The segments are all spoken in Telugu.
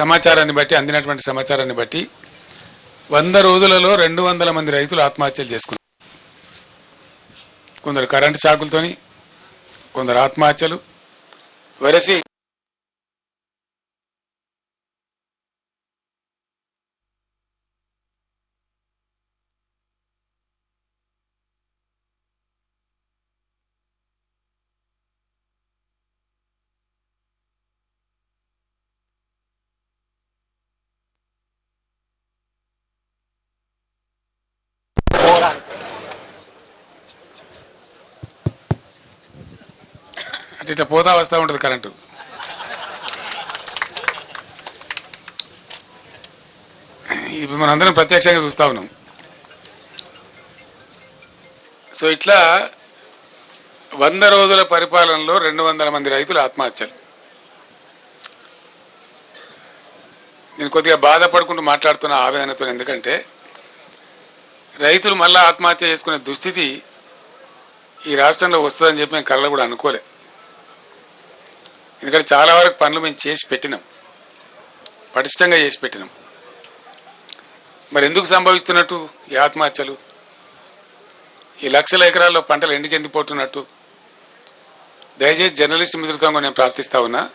సమాచారాన్ని బట్టి అందినటువంటి సమాచారాన్ని బట్టి వంద రోజులలో రెండు వందల మంది రైతులు ఆత్మహత్యలు చేసుకున్నారు. కొందరు కరెంటు షాకులతోని కొందరు ఆత్మహత్యలు వరసి అంటే ఇట్లా పోతా వస్తూ ఉంటుంది కరెంటు. ఇప్పుడు మనందరం ప్రత్యక్షంగా చూస్తా ఉన్నాం. సో ఇట్లా వంద రోజుల పరిపాలనలో రెండు వందల మంది రైతులు ఆత్మహత్యలు. నేను కొద్దిగా బాధపడుకుంటూ మాట్లాడుతున్న ఆవేదనతో ఎందుకంటే రైతులు మళ్ళా ఆత్మహత్య చేసుకునే దుస్థితి ఈ రాష్ట్రంలో వస్తుందని చెప్పి మేము కళ్ళ కూడా అనుకోలే. ఎందుకంటే చాలా వరకు పనులు మేము చేసి పెట్టినాం. పటిష్టంగా చేసి పెట్టినాం. మరి ఎందుకు సంభవిస్తున్నట్టు? ఈ ఆత్మహత్యలు. ఈ లక్షల ఎకరాల్లో పంటలు ఎందుకు పోతున్నట్టు దయచేసి జర్నలిస్ట్ మిత్రులతో నేను ప్రార్థిస్తా ఉన్నా.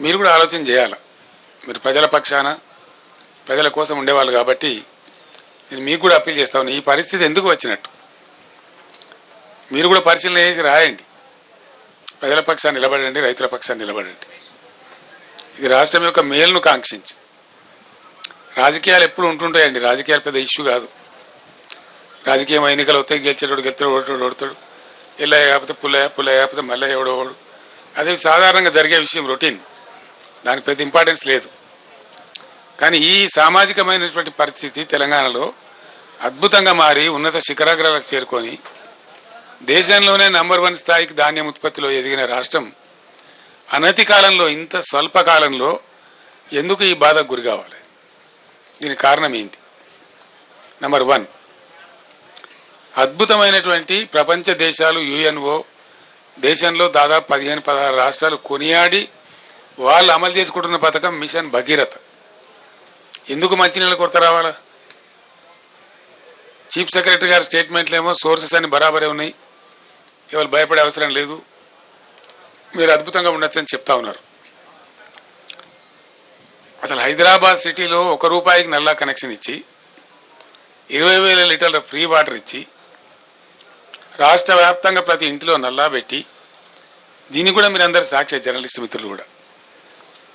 మీరు కూడా ఆలోచన చేయాలి? మీరు ప్రజల పక్షాన ప్రజల కోసం ఉండేవాళ్ళు కాబట్టి నేను మీకు కూడా అప్పీల్ చేస్తా ఉన్నా. ఈ పరిస్థితి ఎందుకు వచ్చినట్టు? మీరు కూడా పరిశీలన చేసి రాయండి. ప్రజల పక్షాన్ని నిలబడండి రైతుల పక్షాన్ని నిలబడండి. ఇది రాష్ట్రం యొక్క మేలును కాంక్షించి రాజకీయాలు ఎప్పుడు ఉంటుంటాయండి? రాజకీయాలు పెద్ద ఇష్యూ కాదు. రాజకీయం ఎన్నికలు వస్తాయి గెలిచేటోడు గెలుతాడు ఓడతాడు ఓడతాడు. ఎల్లయ్య కాకపోతే పుల్లయ్య పుల్లయ్య కాకపోతే మల్లయ్య ఎవడో అదే అది సాధారణంగా జరిగే విషయం రొటీన్. దానికి పెద్ద ఇంపార్టెన్స్ లేదు. కానీ ఈ సామాజికమైనటువంటి పరిస్థితి తెలంగాణలో అద్భుతంగా మారి ఉన్నత శిఖరాగ్రాలకు చేరుకొని దేశంలోనే నంబర్ వన్ స్థాయికి ధాన్యం ఉత్పత్తిలో ఎదిగిన రాష్ట్రం అనతి కాలంలో ఇంత స్వల్ప కాలంలో ఎందుకు ఈ బాధకు గురి కావాలి? దీనికి కారణం ఏంటి? నంబర్ వన్ అద్భుతమైనటువంటి ప్రపంచ దేశాలు యుఎన్ఓ దేశంలో దాదాపు పదిహేను పదహారు రాష్ట్రాలు కొనియాడి వాళ్ళు అమలు చేసుకుంటున్న పథకం మిషన్ భగీరథ. ఎందుకు మంచినీళ్ళ కొరత రావాలా? చీఫ్ సెక్రటరీ గారి స్టేట్మెంట్లు ఏమో సోర్సెస్ అన్ని బరాబరే ఉన్నాయి. ఎవరు భయపడే అవసరం లేదు. మీరు అద్భుతంగా ఉండొచ్చని చెప్తా ఉన్నారు. అసలు హైదరాబాద్ సిటీలో ఒక రూపాయికి నల్లా కనెక్షన్ ఇచ్చి ఇరవై వేల లీటర్ల ఫ్రీ వాటర్ ఇచ్చి రాష్ట్ర వ్యాప్తంగా ప్రతి ఇంటిలో నల్లా పెట్టి దీన్ని కూడా మీరు అందరు సాక్షి జర్నలిస్ట్ మిత్రులు కూడా.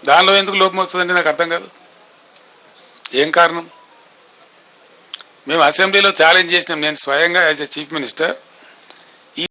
దానిలో ఎందుకు లోపం వస్తుందంటే నాకు అర్థం కాదు. ఏం కారణం? మేము అసెంబ్లీలో ఛాలెంజ్ చేసినాం. నేను స్వయంగా యాజ్ ఎ చీఫ్ మినిస్టర్